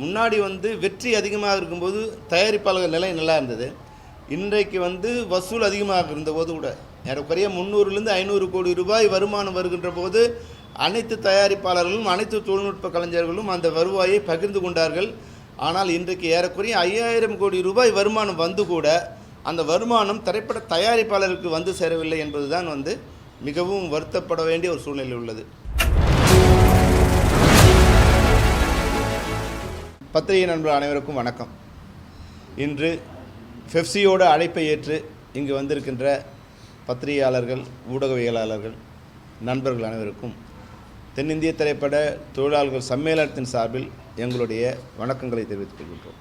முன்னாடி வந்து வெற்றி அதிகமாக இருக்கும்போது தயாரிப்பாளர்கள் நிலை நல்லா இருந்தது. இன்றைக்கு வந்து வசூல் அதிகமாக இருந்தபோது கூட ஏறக்குறைய முந்நூறுலேருந்து ஐநூறு கோடி ரூபாய் வருமானம் வருகின்ற போது அனைத்து தயாரிப்பாளர்களும் அனைத்து தொழில்நுட்ப கலைஞர்களும் அந்த வருவாயை பகிர்ந்து கொண்டார்கள். ஆனால் இன்றைக்கு ஏறக்குறைய ஐயாயிரம் கோடி ரூபாய் வருமானம் வந்து கூட அந்த வருமானம் திரைப்பட தயாரிப்பாளருக்கு வந்து சேரவில்லை என்பதுதான் வந்து மிகவும் வருத்தப்பட வேண்டிய ஒரு சூழ்நிலை உள்ளது. பத்திரிகை நண்பர் அனைவருக்கும் வணக்கம். இன்று ஃபெஃப்சியோட அழைப்பை ஏற்று இங்கு வந்திருக்கின்ற பத்திரிகையாளர்கள் ஊடகவியலாளர்கள் நண்பர்கள் அனைவருக்கும் தென்னிந்திய திரைப்பட தொழிலாளர்கள் சம்மேளனத்தின் சார்பில் எங்களுடைய வணக்கங்களை தெரிவித்துக் கொள்கின்றோம்.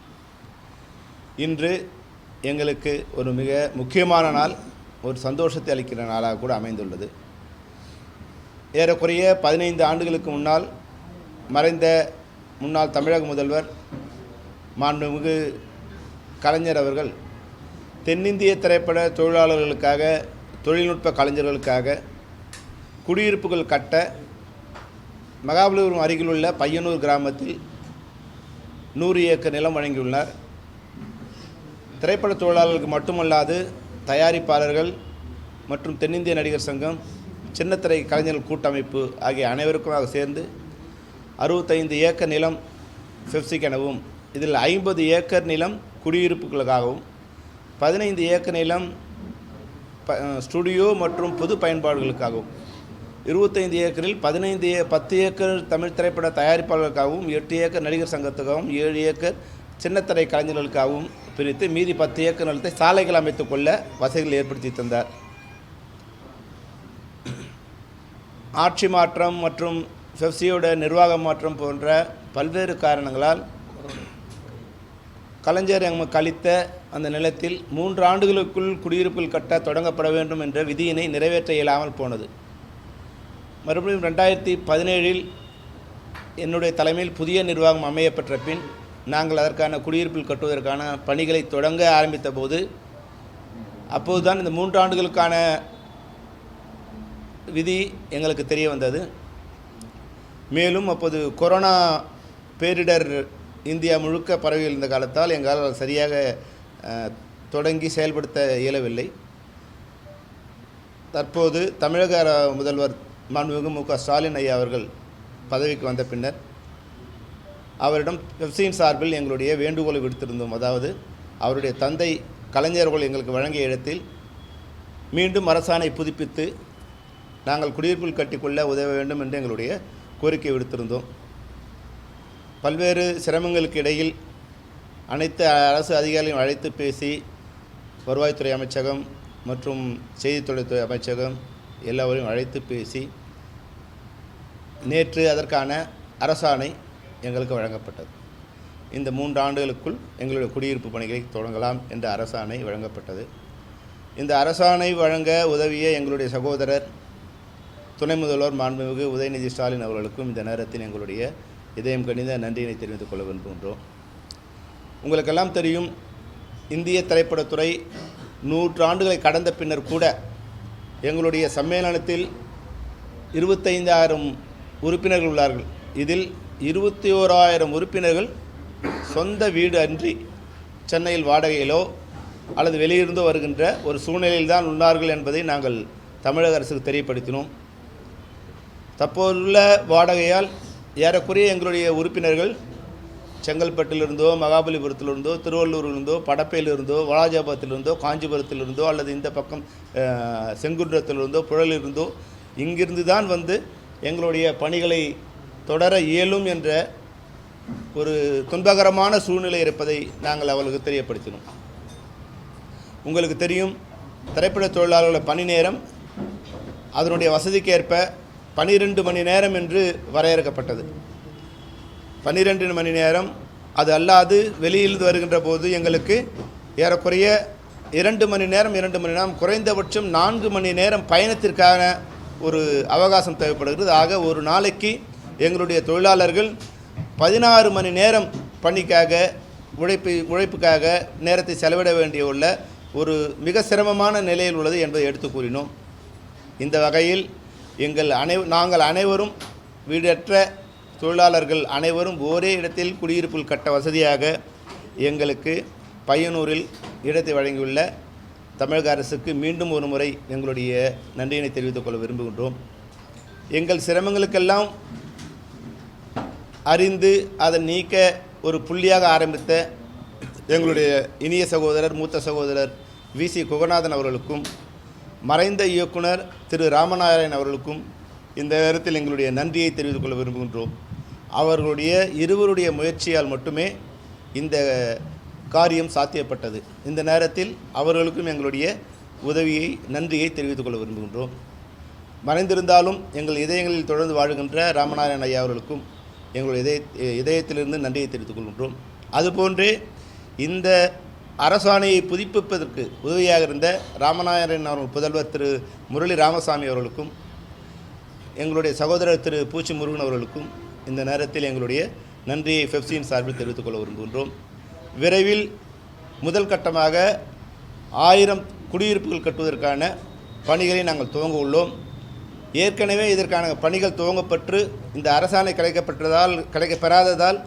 இன்று எங்களுக்கு ஒரு மிக முக்கியமான நாள் ஒரு சந்தோஷத்தை அளிக்கிற நாளாக கூட அமைந்துள்ளது. ஏறக்குறைய பதினைந்து ஆண்டுகளுக்கு முன்னால் மறைந்த முன்னாள் தமிழக முதல்வர் மாண்புமிகு கலைஞர் அவர்கள் தென்னிந்திய திரைப்பட தொழிலாளர்களுக்காக தொழில்நுட்ப கலைஞர்களுக்காக குடியிருப்புகள் கட்ட மகாபலிபுரம் அருகிலுள்ள பையனூர் கிராமத்தில் நூறு ஏக்கர் நிலம் வழங்கியுள்ளார். திரைப்பட தொழிலாளர்களுக்கு மட்டுமல்லாது தயாரிப்பாளர்கள் மற்றும் தென்னிந்திய நடிகர் சங்கம் சின்னத்திரை கலைஞர்கள் கூட்டமைப்பு ஆகிய அனைவருக்குமாக சேர்ந்து அறுபத்தைந்து ஏக்கர் நிலம் பெப்சிக்கெனவும் இதில் ஐம்பது ஏக்கர் நிலம் குடியிருப்புகளுக்காகவும் பதினைந்து ஏக்கர் நிலம் ப ஸ்டுடியோ மற்றும் பொது பயன்பாடுகளுக்காகவும் இருபத்தைந்து ஏக்கரில் பதினைந்து ஏ பத்து ஏக்கர் தமிழ் திரைப்பட தயாரிப்பாளர்களுக்காகவும் எட்டு ஏக்கர் நடிகர் சங்கத்துக்காகவும் ஏழு ஏக்கர் சின்னத்திரை கலைஞர்களுக்காகவும் பிரித்து மீதி பத்து ஏக்கர் நிலத்தை சாலைகள் அமைத்துக் கொள்ள வசதிகள் ஏற்படுத்தி தந்தார். ஆட்சி மாற்றம் மற்றும் ஃபெஃப்சியோட நிர்வாக மாற்றம் போன்ற பல்வேறு காரணங்களால் கலைஞர் எமக்கு கழித்த அந்த நிலத்தில் மூன்று ஆண்டுகளுக்குள் குடியிருப்பில் கட்ட தொடங்கப்பட வேண்டும் என்ற விதியினை நிறைவேற்ற இயலாமல் போனது. மறுபடியும் ரெண்டாயிரத்தி பதினேழில் என்னுடைய தலைமையில் புதிய நிர்வாகம் அமையப்பெற்ற பின் நாங்கள் அதற்கான குடியிருப்பில் கட்டுவதற்கான பணிகளை தொடங்க ஆரம்பித்த போது அப்போதுதான் இந்த மூன்று ஆண்டுகளுக்கான விதி எங்களுக்கு தெரிய வந்தது. மேலும் அப்போது கொரோனா பேரிடர் இந்தியா முழுக்க பரவி இருந்த காலத்தால் எங்களால் சரியாக தொடங்கி செயல்படுத்த இயலவில்லை. தற்போது தமிழக அர- முதல்வர் மாண்புமிகு மு க ஸ்டாலின் ஐயா அவர்கள் பதவிக்கு வந்த பின்னர் அவரிடம் பெப்சியின் சார்பில் எங்களுடைய வேண்டுகோளை விடுத்திருந்தோம். அதாவது அவருடைய தந்தை கலைஞர்கள் எங்களுக்கு வழங்கிய இடத்தில் மீண்டும் அரசாணை புதுப்பித்து நாங்கள் குடியிருப்பில் கட்டிக்கொள்ள உதவ வேண்டும் என்று எங்களுடைய கோரிக்கை விடுத்திருந்தோம். பல்வேறு சிரமங்களுக்கு இடையில் அனைத்து அரசு அதிகாரிகளையும் அழைத்து பேசி வருவாய்த்துறை அமைச்சகம் மற்றும் செய்தித்துறைத்துறை அமைச்சகம் எல்லாவரையும் அழைத்து பேசி நேற்று அதற்கான அரசாணை எங்களுக்கு வழங்கப்பட்டது. இந்த மூன்று ஆண்டுகளுக்குள் எங்களுடைய குடியிருப்பு பணிகளை தொடங்கலாம் என்ற அரசாணை வழங்கப்பட்டது. இந்த அரசாணை வழங்க உதவிய எங்களுடைய சகோதரர் துணை முதல்வர் மாண்புமிகு உதயநிதி ஸ்டாலின் அவர்களுக்கும் இந்த நேரத்தில் எங்களுடைய இதயம் கணித நன்றியினை தெரிவித்துக் கொள்ள விரும்புகின்றோம். உங்களுக்கெல்லாம் தெரியும் இந்திய திரைப்படத்துறை நூற்றாண்டுகளை கடந்த பின்னர் கூட எங்களுடைய சம்மேளனத்தில் இருபத்தைந்தாயிரம் உறுப்பினர்கள் உள்ளார்கள். இதில் இருபத்தி ஓராயிரம் உறுப்பினர்கள் சொந்த வீடு அன்றி சென்னையில் வாடகையிலோ அல்லது வெளியிருந்தோ வருகின்ற ஒரு சூழ்நிலையில்தான் உள்ளார்கள் என்பதை நாங்கள் தமிழக அரசுக்கு தெரியப்படுத்தினோம். தற்போதுள்ள வாடகையால் ஏறக்குறைய எங்களுடைய உறுப்பினர்கள் செங்கல்பட்டிலிருந்தோ மகாபலிபுரத்திலிருந்தோ திருவள்ளூரிலிருந்தோ படப்பையிலிருந்தோ வாலாஜாபாத்திலிருந்தோ காஞ்சிபுரத்திலிருந்தோ அல்லது இந்த பக்கம் செங்குன்றத்திலிருந்தோ புழலிருந்தோ இங்கிருந்து தான் வந்து எங்களுடைய பணிகளை தொடர இயலும் என்ற ஒரு துன்பகரமான சூழ்நிலை இருப்பதை நாங்கள் அவர்களுக்கு தெரியப்படுத்தினோம். உங்களுக்கு தெரியும் திரைப்பட தொழிலாளர்களோட பணி நேரம் அதனுடைய வசதிக்கேற்ப பனிரெண்டு மணி நேரம் என்று வரையறுக்கப்பட்டது. பன்னிரெண்டு மணி நேரம் அது அல்லாது வெளியிலிருந்து வருகின்ற போது எங்களுக்கு ஏறக்குறைய இரண்டு மணி நேரம் இரண்டு மணி நேரம் குறைந்தபட்சம் நான்கு மணி நேரம் பயணத்திற்கான ஒரு அவகாசம் தேவைப்படுகிறது. ஆக ஒரு நாளைக்கு எங்களுடைய தொழிலாளர்கள் பதினாறு மணி நேரம் பணிக்காக உழைப்பு உழைப்புக்காக நேரத்தை செலவிட வேண்டிய உள்ள ஒரு மிக சிரமமான நிலையில் உள்ளது என்பதை எடுத்து கூறினோம். இந்த வகையில் எங்கள் அனை நாங்கள் அனைவரும் வீடற்ற தொழிலாளர்கள் அனைவரும் ஒரே இடத்தில் குடியிருப்பில் கட்ட வசதியாக எங்களுக்கு பையனூரில் இடத்தை வழங்கியுள்ள தமிழக அரசுக்கு மீண்டும் ஒரு முறை எங்களுடைய நன்றியினை தெரிவித்துக் கொள்ள விரும்புகின்றோம். எங்கள் சிரமங்களுக்கெல்லாம் அறிந்து அதை நீக்க ஒரு புள்ளியாக ஆரம்பித்த எங்களுடைய இனிய சகோதரர் மூத்த சகோதரர் வி. சி. குகநாதன் அவர்களுக்கும் மறைந்த இயக்குனர் திரு ராமநாராயண் அவர்களுக்கும் இந்த நேரத்தில் எங்களுடைய நன்றியை தெரிவித்துக் கொள்ள விரும்புகின்றோம். அவர்களுடைய இருவருடைய முயற்சியால் மட்டுமே இந்த காரியம் சாத்தியப்பட்டது. இந்த நேரத்தில் அவர்களுக்கும் எங்களுடைய உதவியை நன்றியை தெரிவித்துக் கொள்ள விரும்புகின்றோம். மறைந்திருந்தாலும் எங்கள் இதயங்களில் தொடர்ந்து வாழுகின்ற ராமநாராயண ஐயா அவர்களுக்கும் எங்களுடைய இதய இதயத்திலிருந்து நன்றியை தெரிவித்துக் கொள்கின்றோம். அதுபோன்றே இந்த அரசாணையை புதுப்பிப்பதற்கு உதவியாக இருந்த ராமநாயரன் அவர்கள் புதல்வர் திரு முரளி ராமசாமி அவர்களுக்கும் எங்களுடைய சகோதரர் திரு பூச்சி முருகன் அவர்களுக்கும் இந்த நேரத்தில் எங்களுடைய நன்றியை பெப்சியின் சார்பில் தெரிவித்துக் கொள்ள விரும்புகின்றோம். விரைவில் முதல் கட்டமாக ஆயிரம் குடியிருப்புகள் கட்டுவதற்கான பணிகளை நாங்கள் துவங்க உள்ளோம். ஏற்கனவே இதற்கான பணிகள் துவங்கப்பட்டு இந்த அரசாணை கிடைக்கப்பட்டதால் கிடைக்கப்பெறாததால்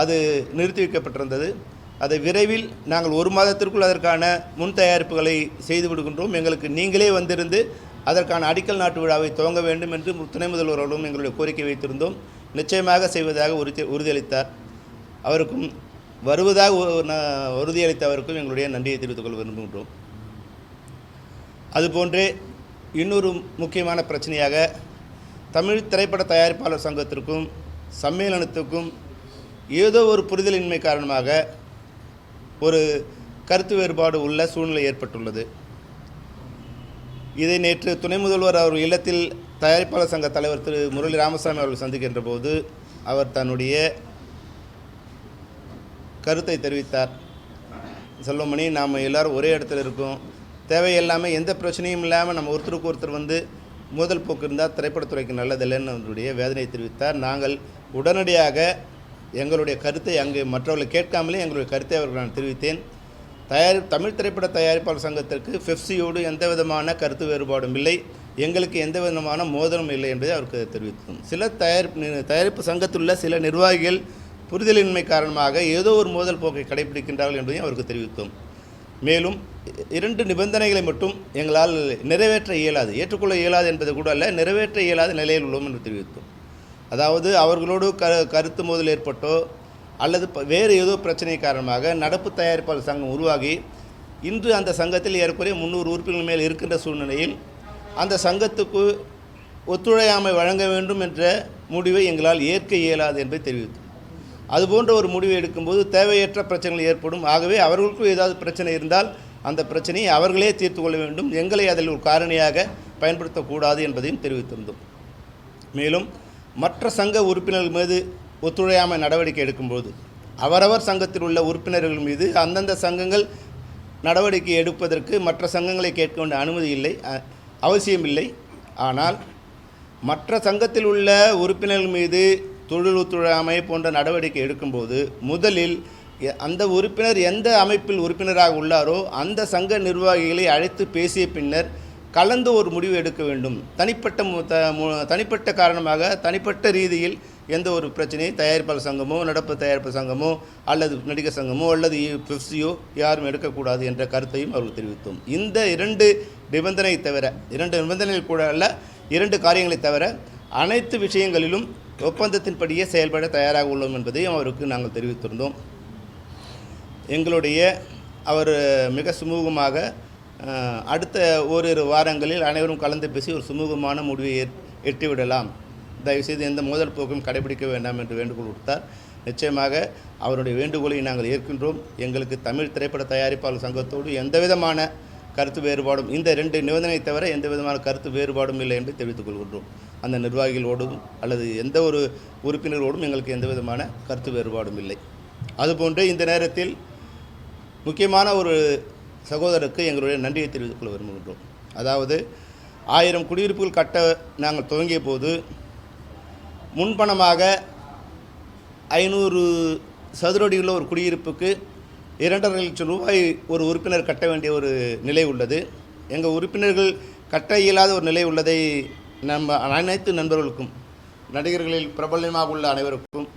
அது நிறுத்தி வைக்கப்பட்டிருந்தது. அதை விரைவில் நாங்கள் ஒரு மாதத்திற்குள் அதற்கான முன் தயாரிப்புகளை செய்து விடுகின்றோம். எங்களுக்கு நீங்களே வந்திருந்து அதற்கான அடிக்கல் நாட்டு விழாவை துவங்க வேண்டும் என்று துணை முதல்வர்களும் எங்களுடைய கோரிக்கை வைத்திருந்தோம். நிச்சயமாக செய்வதாக உறுதி உறுதியளித்தார். அவருக்கும் வருவதாக உறுதியளித்த அவருக்கும் எங்களுடைய நன்றியை தெரிவித்துக் கொள்ள விரும்புகின்றோம். அதுபோன்றே இன்னொரு முக்கியமான பிரச்சனையாக தமிழ் திரைப்பட தயாரிப்பாளர் சங்கத்திற்கும் சம்மேளனத்துக்கும் ஏதோ ஒரு புரிதலின்மை காரணமாக ஒரு கருத்து வேறுபாடு உள்ள சூழ்நிலை ஏற்பட்டுள்ளது. இதை நேற்று துணை முதல்வர் அவர் இல்லத்தில் தயாரிப்பாளர் சங்க தலைவர் திரு முரளி ராமசாமி அவர்கள் சந்திக்கின்ற போது அவர் தன்னுடைய கருத்தை தெரிவித்தார். செல்வமணி நாம் எல்லோரும் ஒரே இடத்துல இருக்கோம். தேவையில்லாமல் எந்த பிரச்சனையும் இல்லாமல் நம்ம ஒருத்தருக்கு ஒருத்தர் வந்து மோதல் போக்கு இருந்தால் திரைப்படத்துறைக்கு நல்லதில்லைன்னு அவருடைய வேதனையை தெரிவித்தார். நாங்கள் உடனடியாக எங்களுடைய கருத்தை அங்கே மற்றவர்களை கேட்காமலே எங்களுடைய கருத்தை அவர்கள் நான் தெரிவித்தேன். தயாரி தமிழ் திரைப்பட தயாரிப்பாளர் சங்கத்திற்கு ஃபெஃப்சியோடு எந்த விதமான கருத்து வேறுபாடும் இல்லை. எங்களுக்கு எந்த விதமான மோதலும் இல்லை என்பதை அவருக்கு தெரிவித்தோம். சில தயாரிப்பு தயாரிப்பு சங்கத்தில் உள்ள சில நிர்வாகிகள் புரிதலின்மை காரணமாக ஏதோ ஒரு மோதல் போக்கை கடைபிடிக்கின்றார்கள் என்பதையும் அவருக்கு தெரிவித்தோம். மேலும் இரண்டு நிபந்தனைகளை மட்டும் எங்களால் நிறைவேற்ற இயலாது ஏற்றுக்கொள்ள இயலாது என்பது கூட அல்ல நிறைவேற்ற இயலாத நிலையில் உள்ளோம் என்று தெரிவித்தோம். அதாவது அவர்களோடு க கருத்து மோதல் ஏற்பட்டோ அல்லது ப- வேறு ஏதோ பிரச்சனை காரணமாக நடப்பு தயாரிப்பாளர் சங்கம் உருவாகி இன்று அந்த சங்கத்தில் ஏறக்குறைய முந்நூறு உறுப்பினர்கள் மேல் இருக்கின்ற சூழ்நிலையில் அந்த சங்கத்துக்கு ஒத்துழையாமை வழங்க வேண்டும் என்ற முடிவை எங்களால் ஏற்க இயலாது என்பதை தெரிவித்தோம் அதுபோன்ற ஒரு முடிவை எடுக்கும்போது தேவையற்ற பிரச்சனைகள் ஏற்படும். ஆகவே அவர்களுக்கும் ஏதாவது பிரச்சனை இருந்தால் அந்த பிரச்சனையை அவர்களே தீர்த்து கொள்ள வேண்டும். எங்களை அதில் ஒரு காரணியாக பயன்படுத்தக்கூடாது என்பதையும் தெரிவித்திருந்தோம். மேலும் மற்ற சங்க உறுப்பினர்கள் மீது ஒத்துழையாமை நடவடிக்கை எடுக்கும்போது அவரவர் சங்கத்தில் உள்ள உறுப்பினர்கள் மீது அந்தந்த சங்கங்கள் நடவடிக்கை எடுப்பதற்கு மற்ற சங்கங்களை கேட்க வேண்டிய அனுமதி இல்லை அவசியமில்லை ஆனால் மற்ற சங்கத்தில் உள்ள உறுப்பினர்கள் மீது தொழில் ஒத்துழையாமை போன்ற நடவடிக்கை எடுக்கும்போது முதலில் அந்த உறுப்பினர் எந்த அமைப்பில் உறுப்பினராக உள்ளாரோ அந்த சங்க நிர்வாகிகளை அழைத்து பேசிய பின்னர் கலந்து ஒரு முடிவு எடுக்க வேண்டும். தனிப்பட்ட மு- த மு- தனிப்பட்ட காரணமாக தனிப்பட்ட ரீதியில் எந்த ஒரு பிரச்சனையை தயாரிப்பாளர் சங்கமோ நடப்பு தயாரிப்பு சங்கமோ அல்லது நடிகர் சங்கமோ அல்லது பிப்சியோ யாரும் எடுக்கக்கூடாது என்ற கருத்தையும் அவர்கள் தெரிவித்தோம். இந்த இரண்டு நிபந்தனை தவிர இரண்டு நிபந்தனைகள் கூட அல்ல இரண்டு காரியங்களை தவிர அனைத்து விஷயங்களிலும் ஒப்பந்தத்தின்படியே செயல்பட தயாராக உள்ளோம் என்பதையும் அவருக்கு நாங்கள் தெரிவித்திருந்தோம். எங்களுடைய அவர் மிக சுமூகமாக அடுத்த ஓரிரு வாரங்களில் அனைவரும் கலந்து பேசி ஒரு சுமூகமான முடிவை எட்டிவிடலாம். தயவுசெய்து எந்த மோதல் போக்கும் கடைபிடிக்க வேண்டாம் என்று வேண்டுகோள் விடுத்தார். நிச்சயமாக அவருடைய வேண்டுகோளை நாங்கள் ஏற்கின்றோம். எங்களுக்கு தமிழ் திரைப்பட தயாரிப்பாளர் சங்கத்தோடு எந்த விதமான கருத்து வேறுபாடும் இந்த ரெண்டு நிபந்தனை தவிர எந்த விதமான கருத்து வேறுபாடும் இல்லை என்று தெரிவித்துக் கொள்கின்றோம். அந்த நிர்வாகிகளோடும் அல்லது எந்த ஒரு உறுப்பினரோடும் எங்களுக்கு எந்த விதமான கருத்து வேறுபாடும் இல்லை. அதுபோன்று இந்த நேரத்தில் முக்கியமான ஒரு சகோதரருக்கு எங்களுடைய நன்றியை தெரிவித்துக் கொள்ள விரும்புகின்றோம். அதாவது ஆயிரம் குடியிருப்புகள் கட்ட நாங்கள் துவங்கிய போது முன்பணமாக ஐநூறு சதுரடியுள்ள ஒரு குடியிருப்புக்கு இரண்டரை லட்சம் ரூபாய் ஒரு உறுப்பினர் கட்ட வேண்டிய ஒரு நிலை உள்ளது. எங்கள் உறுப்பினர்கள் கட்ட இயலாத ஒரு நிலை உள்ளதை நம்ம அனைத்து நண்பர்களுக்கும் நடிகர்களில் பிரபலமாக உள்ள அனைவருக்கும்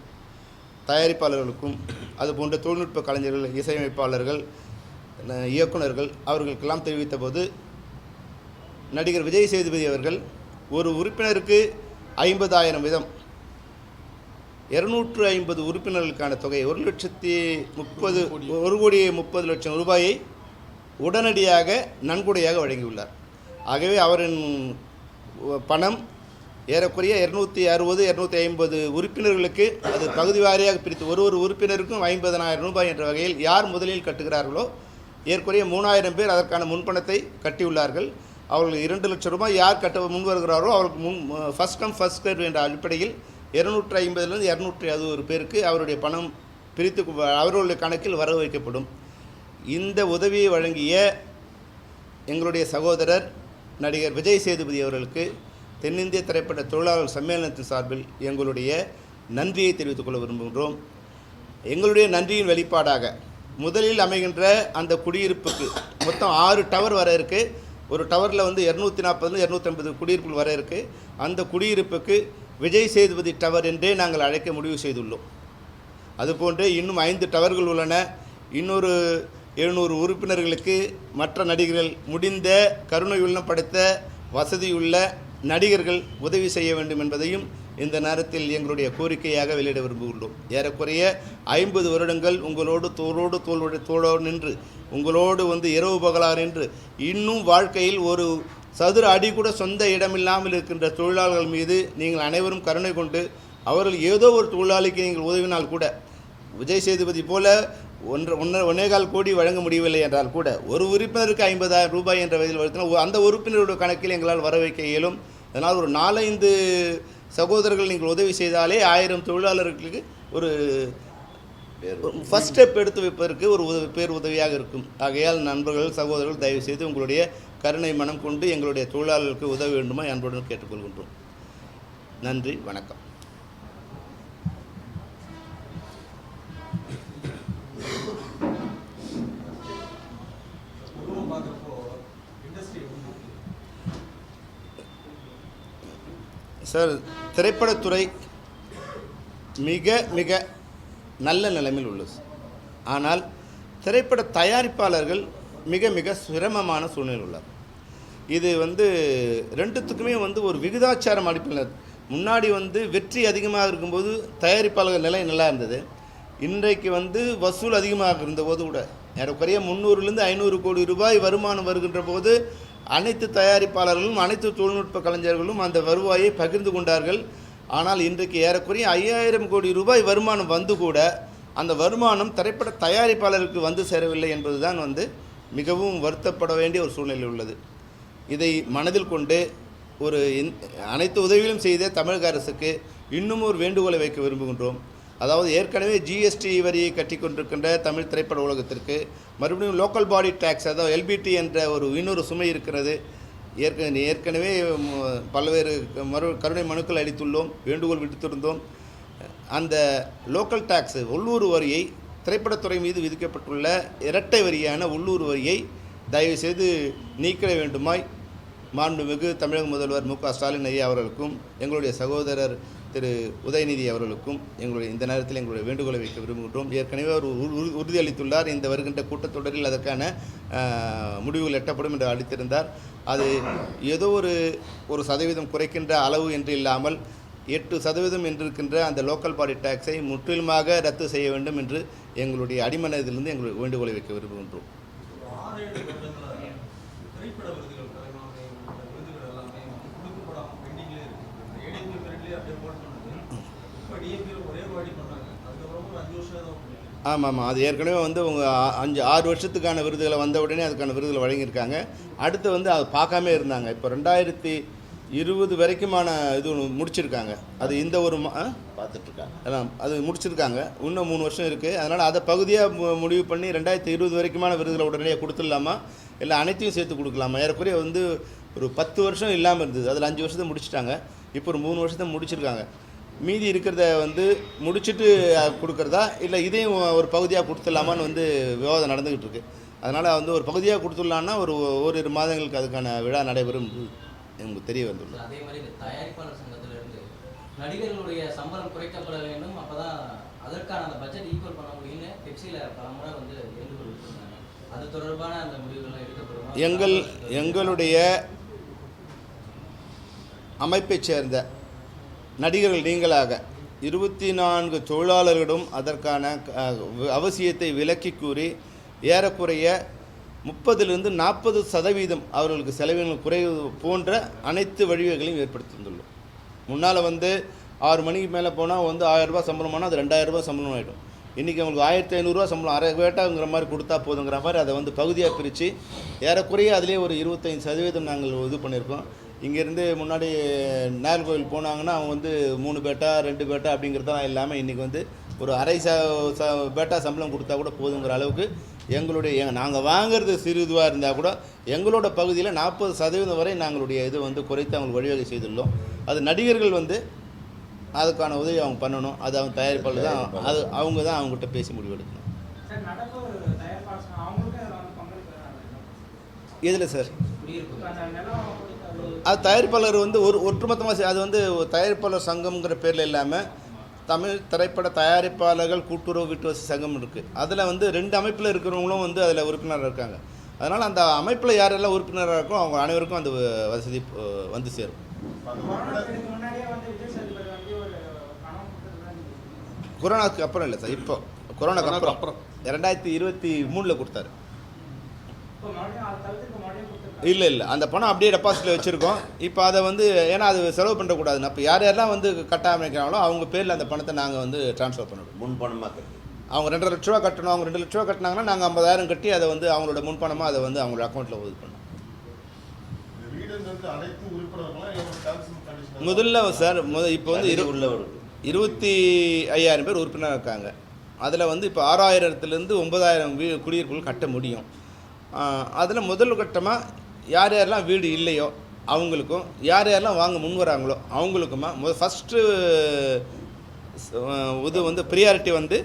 தயாரிப்பாளர்களுக்கும் அதுபோன்ற தொழில்நுட்ப கலைஞர்கள் இசையமைப்பாளர்கள் இயக்குநர்கள் இயக்குனர்கள் அவர்களுக்கெல்லாம் தெரிவித்த போது நடிகர் விஜய் சேதுபதி அவர்கள் ஒரு உறுப்பினருக்கு ஐம்பதாயிரம் விதம் இருநூற்று ஐம்பது உறுப்பினர்களுக்கான தொகை ஒரு லட்சத்தி முப்பது ஒரு கோடி முப்பது லட்சம் ரூபாயை உடனடியாக நன்கொடையாக வழங்கியுள்ளார். ஆகவே அவரின் பணம் ஏறக்குறைய இரநூத்தி அறுபது இரநூத்தி ஐம்பது உறுப்பினர்களுக்கு அது பகுதி வாரியாக பிரித்து ஒரு ஒரு உறுப்பினருக்கும் ஐம்பதனாயிரம் ரூபாய் என்ற வகையில் யார் முதலில் கட்டுகிறார்களோ ஏற்குறைய மூணாயிரம் பேர் அதற்கான முன்பணத்தை கட்டியுள்ளார்கள். அவர்கள் இரண்டு லட்சம் ரூபாய் யார் கட்ட முன் வருகிறாரோ அவருக்கு முன் ஃபஸ்ட் கம் ஃபஸ்ட் சர்வ் என்ற அடிப்படையில் இருநூற்றி ஐம்பதுலேருந்து இரநூற்றி அறுபது பேருக்கு அவருடைய பணம் பிரித்து அவர்களுடைய கணக்கில் வர வைக்கப்படும் இந்த உதவியை வழங்கிய எங்களுடைய சகோதரர் நடிகர் விஜய் சேதுபதி அவர்களுக்கு தென்னிந்திய திரைப்பட தொழிலாளர் சம்மேளனத்தின் சார்பில் எங்களுடைய நன்றியை தெரிவித்துக் கொள்ள விரும்புகின்றோம். எங்களுடைய நன்றியின் வெளிப்பாடாக முதலில் அமைகின்ற அந்த குடியிருப்புக்கு மொத்தம் ஆறு டவர் வர இருக்குது ஒரு டவரில் வந்து இரநூத்தி நாற்பதுலேருந்து இரநூத்தம்பது குடியிருப்புகள் வர இருக்கு. அந்த குடியிருப்புக்கு விஜய் சேதுபதி டவர் என்றே நாங்கள் அழைக்க முடிவு செய்துள்ளோம். அதுபோன்று இன்னும் ஐந்து டவர்கள் உள்ளன. இன்னொரு எழுநூறு உறுப்பினர்களுக்கு மற்ற நடிகர்கள் முடிந்த கருணை உள்ளம் படைத்த வசதியுள்ள நடிகர்கள் உதவி செய்ய வேண்டும் என்பதையும் இந்த நேரத்தில் எங்களுடைய கோரிக்கையாக வெளியிட விரும்புகின்றோம். ஏறக்குறைய ஐம்பது வருடங்கள் உங்களோடு தோளோடு தோளோடு தோளோடு நின்று உங்களோடு வந்து இரவு பகலாக நின்று இன்னும் வாழ்க்கையில் ஒரு சதுர அடி கூட சொந்த இடமில்லாமல் இருக்கின்ற தொழிலாளர்கள் மீது நீங்கள் அனைவரும் கருணை கொண்டு அவர்கள் ஏதோ ஒரு தொழிலாளிக்கு நீங்கள் உதவினால் கூட விஜய் சேதுபதி போல ஒன்று ஒன்று ஒன்னேகால் கோடி வழங்க முடியவில்லை என்றால் கூட ஒரு உறுப்பினருக்கு ஐம்பதாயிரம் ரூபாய் என்ற வயதில் வருத்தினால் அந்த உறுப்பினருடைய கணக்கில் எங்களால் வர வைக்க இயலும். அதனால் ஒரு நாலைந்து சகோதரர்கள் நீங்கள் உதவி செய்தாலே ஆயிரம் தொழிலாளர்களுக்கு ஒரு ஃபஸ்ட் ஸ்டெப் எடுத்து வைப்பதற்கு ஒரு உதவி பேர் உதவியாக இருக்கும். ஆகையால் நண்பர்கள் சகோதரர்கள் தயவு செய்து உங்களுடைய கருணை மனம் கொண்டு எங்களுடைய தொழிலாளர்களுக்கு உதவ வேண்டுமா அன்புடன் கேட்டுக்கொள்கின்றோம். நன்றி வணக்கம். சார் திரைப்படத்துறை மிக மிக நல்ல நிலைமையில் உள்ளது. ஆனால் திரைப்பட தயாரிப்பாளர்கள் மிக மிக சிரமமான சூழ்நிலை உள்ளார். இது வந்து ரெண்டுத்துக்குமே வந்து ஒரு விகிதாச்சாரம் அடிப்பினர் முன்னாடி வந்து வெற்றி அதிகமாக இருக்கும்போது தயாரிப்பாளர்கள் நிலை நல்லா இருந்தது. இன்றைக்கு வந்து வசூல் அதிகமாக இருந்தபோது கூட ஏறக்குறைய முந்நூறுலேருந்து ஐநூறு கோடி ரூபாய் வருமானம் வருகின்ற போது அனைத்து தயாரிப்பாளர்களும் அனைத்து தொழில்நுட்ப கலைஞர்களும் அந்த வருவாயை பகிர்ந்து கொண்டார்கள். ஆனால் இன்றைக்கு ஏறக்குறைய ஐயாயிரம் கோடி ரூபாய் வருமானம் வந்து கூட அந்த வருமானம் திரைப்பட தயாரிப்பாளருக்கு வந்து சேரவில்லை என்பதுதான் வந்து மிகவும் வருத்தப்பட வேண்டிய ஒரு சூழ்நிலை உள்ளது. இதை மனதில் கொண்டு ஒரு அனைத்து உதவிகளும் செய்த தமிழக அரசுக்கு இன்னும் ஒரு வேண்டுகோளை வைக்க விரும்புகின்றோம். அதாவது ஏற்கனவே ஜிஎஸ்டி வரியை கட்டி கொண்டிருக்கின்ற தமிழ் திரைப்பட உலகத்திற்கு மறுபடியும் லோக்கல் பாடி டேக்ஸ் அதாவது எல்பிடி என்ற ஒரு இன்னொரு சுமை இருக்கிறது. ஏற்கனவே ஏற்கனவே பல்வேறு மறு கருணை மனுக்கள் அளித்துள்ளோம் வேண்டுகோள் விடுத்திருந்தோம். அந்த லோக்கல் டேக்ஸ் உள்ளூர் வரியை திரைப்படத்துறை மீது விதிக்கப்பட்டுள்ள இரட்டை வரியான உள்ளூர் வரியை தயவுசெய்து நீக்கிட வேண்டுமாய் மாண்புமிகு தமிழக முதல்வர் மு க ஸ்டாலின் ஐயா அவர்களுக்கும் எங்களுடைய சகோதரர் திரு உதயநிதி அவர்களுக்கும் எங்களுடைய இந்த நேரத்தில் எங்களுடைய வேண்டுகோளை வைக்க விரும்புகின்றோம். ஏற்கனவே அவர் உறுதியளித்துள்ளார். இந்த வருகின்ற கூட்டத்தொடரில் அதற்கான முடிவுகள் எட்டப்படும் என்று அளித்திருந்தார். அது ஏதோ ஒரு ஒரு சதவீதம் குறைக்கின்ற அளவு என்று இல்லாமல் எட்டு சதவீதம் என்றிருக்கின்ற அந்த லோக்கல் பாடி டேக்ஸை முற்றிலுமாக ரத்து செய்ய வேண்டும் என்று எங்களுடைய அடிமனதிலிருந்து எங்களுடைய வேண்டுகோளை வைக்க விரும்புகின்றோம் ஒரு ஆறு ஏழு வருடங்களா திரைப்பட விருதுகள் தலைமாவை இந்த விருதுகள் எல்லாமே கொடுக்கப்படாம பெண்டிங்லேயே இருக்கு ஏடிஎம்பி பீரியட்லேயே அப்படியே போட்டு பண்ணது இப்போ டிஎம்பியில் ஒரே வாடி பண்ணாங்க அதுக்கப்புறமா ஒரு அஞ்சு வருஷம் தான் பண்ணிட்டு ஆமாம் ஆமாம் அது ஏற்கனவே வந்து ஆ- அஞ்சு ஆறு வருஷத்துக்கான விருதுகளை வந்த உடனே அதுக்கான விருதுகளை வழங்கியிருக்காங்க. அடுத்து வந்து அது பார்க்காம இருந்தாங்க. இப்போ ரெண்டாயிரத்தி இருபது வரைக்குமான இது முடிச்சிருக்காங்க. அது இந்த ஒரு மா-? பார்த்துட்ருக்காங்க. அதான் அது முடிச்சிருக்காங்க. இன்னும் மூணு வருஷம் இருக்குது அதனால் அதை பகுதியாக முடிவு பண்ணி ரெண்டாயிரத்தி இருபது வரைக்குமான விருதுகளை உடனடியாக கொடுத்துடலாமா? இல்லை அனைத்தையும் சேர்த்து கொடுக்கலாமா? ஏறக்குறைய வந்து ஒரு பத்து வருஷம் இல்லாமல் இருந்தது. அதில் அஞ்சு வருஷத்தை முடிச்சிட்டாங்க. இப்போ ஒரு மூணு வருஷத்தை முடிச்சிருக்காங்க. மீதி இருக்கிறத வந்து முடிச்சுட்டு கொடுக்கறதா? இல்லை இதையும் ஒரு பகுதியாக கொடுத்துடலாமான்னு வந்து விவாதம் நடந்துக்கிட்டு இருக்கு. அதனால் வந்து ஒரு பகுதியாக கொடுத்துடலான்னா ஒரு ஓரிரு மாதங்களுக்கு அதுக்கான விழா நடைபெறும் எனக்கு தெரிய வந்துள்ளது. அதே மாதிரி தயாரிப்பாளர் சங்கத்துல இருந்து நடிகர்களுடைய சம்பளம் குறைக்கப்பட வேண்டும். அப்பதான் அதற்கான அந்த பட்ஜெட் ஈக்குவல் பண்ண முடியும்னு கட்சியில பல முறை வந்து அது தொடர்பான அந்த முடிவுகள்லாம் எடுக்கப்படுமா? எங்கள் எங்களுடைய அமைப்பைச் சேர்ந்த நடிகர்கள் நீங்களாக இருபத்தி நான்கு தொழிலாளர்களிடம் அதற்கான அவசியத்தை விலக்கி கூறி ஏறக்குறைய முப்பதிலிருந்து நாற்பது சதவீதம் அவர்களுக்கு செலவினங்கள் குறைவது போன்ற அனைத்து வழிவகைகளையும் ஏற்படுத்தி முன்னால் வந்து ஆறு மணிக்கு மேலே போனால் வந்து ஆயிரம் ரூபாய் சம்பளம் ஆனால் அது ரெண்டாயிரரூபா சம்பளம் ஆகிடும் இன்றைக்கி அவங்களுக்கு ஆயிரத்தி ஐநூறுரூவா சம்பளம் அரை வேட்டாங்கிற மாதிரி கொடுத்தா போதுங்கிற மாதிரி அதை வந்து பகுதியாக பிரித்து ஏறக்குறைய அதிலே ஒரு இருபத்தைந்து சதவீதம் நாங்கள் இது பண்ணியிருக்கோம். இங்கேருந்து முன்னாடி நாகர்கோவில் போனாங்கன்னா அவங்க வந்து மூணு பேட்டா ரெண்டு பேட்டா அப்படிங்கிறதெல்லாம் இல்லாமல் இன்றைக்கி வந்து ஒரு அரை ச பேட்டா சம்பளம் கொடுத்தா கூட போதுங்கிற அளவுக்கு எங்களுடைய நாங்கள் வாங்குறது சிறு இதுவாக இருந்தால் கூட எங்களோட பகுதியில் நாற்பது சதவீதம் வரை நாங்களுடைய இது வந்து குறைத்து அவங்களுக்கு வழிவகை செய்துள்ளோம். அது நடிகர்கள் வந்து அதுக்கான உதவி அவங்க பண்ணணும். அது அவங்க தயாரிப்பாளர் தான் அது அவங்க தான் அவங்ககிட்ட பேசி முடிவெடுக்கணும் இதில் சார் அது தயாரிப்பாளர் வந்து ஒரு ஒட்டுமொத்தமாக அது வந்து தயாரிப்பாளர் சங்கம்ங்கிற பேரில் இல்லாமல் தமிழ் திரைப்பட தயாரிப்பாளர்கள் கூட்டுறவு வீட்டுவசதி சங்கம் இருக்குது அதில் வந்து ரெண்டு அமைப்பில் இருக்கிறவங்களும் வந்து அதில் உறுப்பினராக இருக்காங்க. அதனால் அந்த அமைப்பில் யாரெல்லாம் உறுப்பினராக இருக்கோ அவங்க அனைவருக்கும் அந்த வசதி வந்து சேரும். கொரோனா பீரியடுக்கு முன்னாடியே வந்து விஜய் சேதுபதி வந்து ஒரு பணம் கொடுத்துருக்காங்க கொரோனாக்கு அப்புறம் இல்லை சார் இப்போ. கொரோனாக்கு அப்புறம். அப்புறம். ரெண்டாயிரத்தி இருபத்தி மூணில் கொடுத்தாரு. இல்லை இல்லை. அந்த பணம் அப்படியே டெபாசிட்டில் வச்சுருக்கோம். இப்போ அதை வந்து ஏன்னா அது செலவு பண்ணக்கூடாது அப்போ யார் யாரெல்லாம் வந்து கட்டாமைக்கிறாங்களோ அவங்க பேரில் அந்த பணத்தை நாங்கள் வந்து ட்ரான்ஸ்ஃபர் பண்ணிவிடுவோம் முன்பணமாக கட்டி. அவங்க ரெண்டரை லட்ச ரூபா கட்டணும். அவங்க ரெண்டு லட்ச ரூபா கட்டினாங்கன்னா நாங்கள் ஐம்பதாயிரம் கட்டி அதை வந்து அவங்களோட முன்பணமாக அதை வந்து அவங்களோட அக்கௌண்ட்டில் இது பண்ணோம். முதல்ல சார் முத இப்போ வந்து இரு இருபத்தி ஐயாயிரம் பேர் உறுப்பினர் இருக்காங்க. அதில் வந்து இப்போ ஆறாயிரத்துலேருந்து ஒன்பதாயிரம் வீ குடியிருப்புகள் கட்ட முடியும். அதில் முதல் கட்டமாக யார் யாரெல்லாம் வீடு இல்லையோ அவங்களுக்கும் யார் யாரெல்லாம் வாங்க முன் வராங்களோ அவங்களுக்குமா முத ஃபஸ்ட்டு இது வந்து ப்ரியாரிட்டி வந்து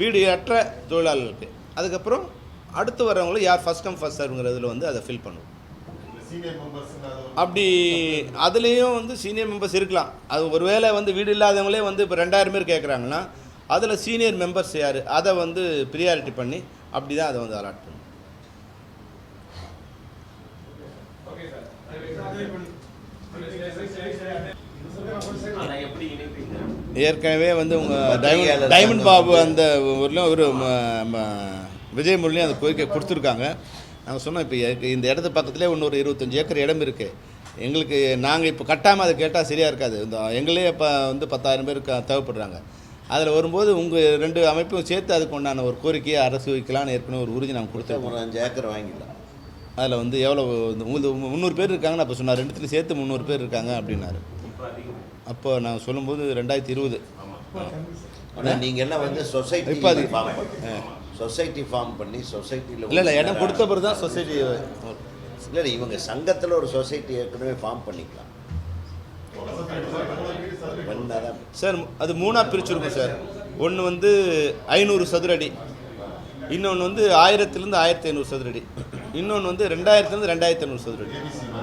வீடு ஏற்ற தொழிலாளர்களுக்கு. அதுக்கப்புறம் அடுத்து வரவங்களும் யார் ஃபஸ்ட் கம் ஃபஸ்ட் சர்வ்ங்கிறதுல வந்து அதை ஃபில் பண்ணுவோம். அப்படி அதுலேயும் வந்து சீனியர் மெம்பர்ஸ் இருக்கலாம். அது ஒருவேளை வந்து வீடு இல்லாதவங்களே வந்து இப்போ ரெண்டாயிரம் பேர் கேட்குறாங்கன்னா அதில் சீனியர் மெம்பர்ஸ் யார்? அதை வந்து ப்ரியாரிட்டி பண்ணி அப்படி தான் அதை வந்து அலாட் பண்ணுவோம். ஏற்கனவே வந்து உங்கள் டைமண்ட் டைமண்ட் பாபு அந்த ஊர்லேயும் ஒரு விஜய் முரளியும் அந்த கோரிக்கை கொடுத்துருக்காங்க. நாங்கள் சொன்னோம் இப்போ இந்த இடத்து பக்கத்துலேயே இன்னொரு இருபத்தஞ்சி ஏக்கர் இடம் இருக்குது எங்களுக்கு நாங்கள் இப்போ கட்டாமல் அதை கேட்டால் சரியாக இருக்காது. இந்த எங்களே இப்போ வந்து பத்தாயிரம் பேர் க- தேவைப்படுறாங்க. அதில் வரும்போது உங்கள் ரெண்டு அமைப்பும் சேர்த்து அதுக்கு உண்டான ஒரு கோரிக்கையை அரசு வைக்கலான்னு ஏற்கனவே ஒரு உறுதி நாங்கள் கொடுத்தோம் ஒரு அஞ்சு ஏக்கர் வாங்கிடலாம். அதில் வந்து எவ்வளோ உங்களுக்கு முந்நூறு பேர் இருக்காங்கன்னு அப்போ சொன்னார். ரெண்டுத்துலையும் சேர்த்து முந்நூறு பேர் இருக்காங்க அப்படின்னாரு. அப்போ நாங்கள் சொல்லும்போது ரெண்டாயிரத்தி இருபது. ஆனால் நீங்கள் எல்லாம் வந்து சொசைட்டி இப்ப அது- ஃபார்ம் பண்ணி சொசைட்டி ஃபார்ம் பண்ணி சொசைட்டியில் இல்லை இல்லை இடம் கொடுத்த பிறகு தான் சொசைட்டி இல்லை இல்லை இவங்க சங்கத்தில் ஒரு சொசைட்டி ஏற்கனவே ஃபார்ம் பண்ணிக்கலாம். சார் அது மூணாக பிரிச்சிருக்கும் சார். ஒன்று வந்து ஐநூறு சதுரடி இன்னொன்று வந்து ஆயிரத்துலேருந்து ஆயிரத்தி ஐநூறு சதுரடி இன்னொன்று வந்து ரெண்டாயிரத்துலேருந்து ரெண்டாயிரத்தி ஐநூறு சதுரடி.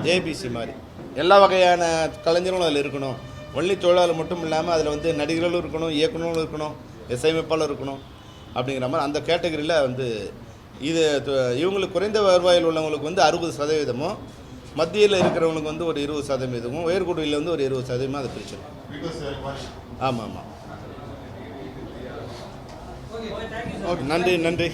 ஏபிசி மாதிரி. எல்லா வகையான கலைஞர்களும் அதில் இருக்கணும். ஒன்லி தொழிலாளர் மட்டும் இல்லாமல் அதில் வந்து நடிகர்களும் இருக்கணும் இயக்குனரும் இருக்கணும் இசையமைப்பாளர் இருக்கணும் அப்படிங்கிற மாதிரி அந்த கேட்டகரியில் வந்து இது இவங்களுக்கு குறைந்த வருவாயில் உள்ளவங்களுக்கு வந்து அறுபது சதவீதமும் மத்தியில் இருக்கிறவங்களுக்கு வந்து ஒரு இருபது சதவீதமும் உயர்குடியில் வந்து ஒரு இருபது சதவீதம் அதை மாதிரி ஆமாம் ஆமாம். ஓகே நன்றி நன்றி.